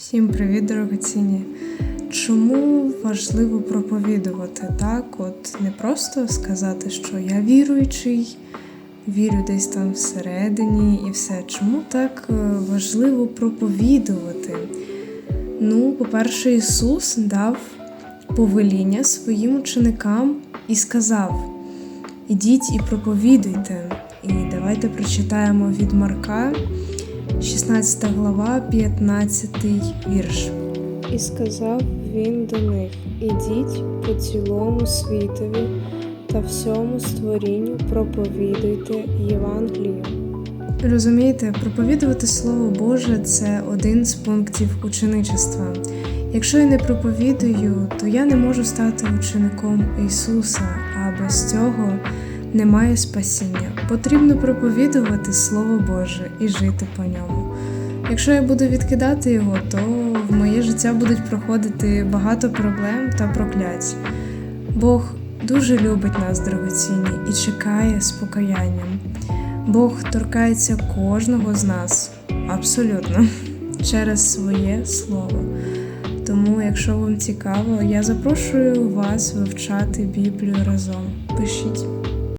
Всім привіт, дорогоцінні! Чому важливо проповідувати так? От не просто сказати, що я віруючий, вірю десь там всередині і все. Чому так е, важливо проповідувати? Ну, по-перше, Ісус дав повеління своїм ученикам і сказав: Ідіть і проповідуйте. І давайте прочитаємо від Марка, 16 глава, 15 вірш. І сказав він до них: Ідіть по цілому світові та всьому створінню проповідуйте Євангелію. Розумієте, проповідувати Слово Боже це один з пунктів ученичества. Якщо я не проповідую, то я не можу стати учеником Ісуса, а без цього немає спасіння. Потрібно проповідувати Слово Боже і жити по ньому. Якщо я буду відкидати його, то в моє життя будуть проходити багато проблем та проклять. Бог дуже любить нас, дорогоцінні, і чекає з покаянням. Бог торкається кожного з нас абсолютно через своє слово. Тому, якщо вам цікаво, я запрошую вас вивчати Біблію разом. Пишіть.